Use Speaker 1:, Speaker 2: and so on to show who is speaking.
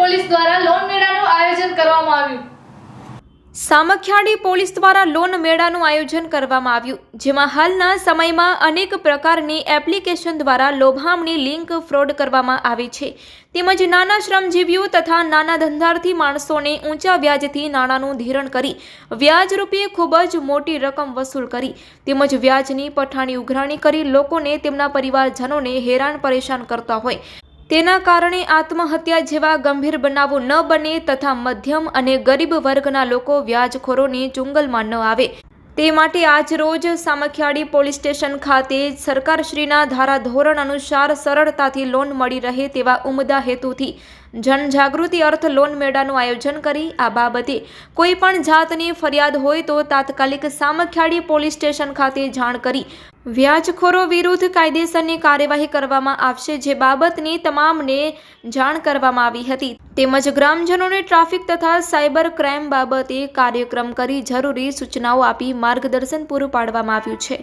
Speaker 1: Police દ્વારા loan મેળાનું આયોજન કરવામાં આવ્યું. સામખિયાળી પોલીસ દ્વારા લોન મેળાનું આયોજન કરવામાં આવ્યું, જેમાં હાલના સમયમાં અનેક પ્રકારની એપ્લિકેશન દ્વારા લોભામણી લિંક ફ્રોડ કરવામાં આવે છે. તેમજ નાના શ્રમજીવીઓ તથા નાના ધંધાર્થી માણસોને ઊંચા વ્યાજથી નાણાંનું ધીરણ કરી, વ્યાજ રૂપે ખૂબ જ મોટી રકમ વસૂલ કરી, તેમજ વ્યાજની પઠાણી ઉઘરાણી કરી લોકોને તેમના પરિવારજનોને હેરાન પરેશાન કરતા હોય. તેના કારણે આત્મહત્યા જેવા ગંભીર બનાવો ન બને તથા મધ્યમ અને ગરીબ વર્ગના લોકો વ્યાજખોરોની ચુંગલમાં ન આવે. તે માટે આજ રોજ સામખિયાળી પોલીસ સ્ટેશન ખાતે સરકારશ્રીના ધારાધોરણ અનુસાર સરળતાથી લોન મળી રહે તેવા ઉમદા હેતુથી જનજાગૃતિ અર્થ લોન મેળાનું આયોજન કરી આ બાબતે. કોઈ પણ જાતની ફરિયાદ હોય તો તાત્કાલિક સામખિયાળી પોલીસ સ્ટેશન ખાતે જાણ કરી વ્યાજખોરો વિરુદ્ધ કાયદેસરની કાર્યવાહી કરવામાં આવશે, જે બાબતની તમામને જાણ કરવામાં આવી હતી. તેમજ ગ્રામજનોને ટ્રાફિક તથા સાયબર ક્રાઇમ બાબતે કાર્યક્રમ કરી જરૂરી સૂચનાઓ આપી માર્ગદર્શન પૂરું પાડવામાં આવ્યું છે.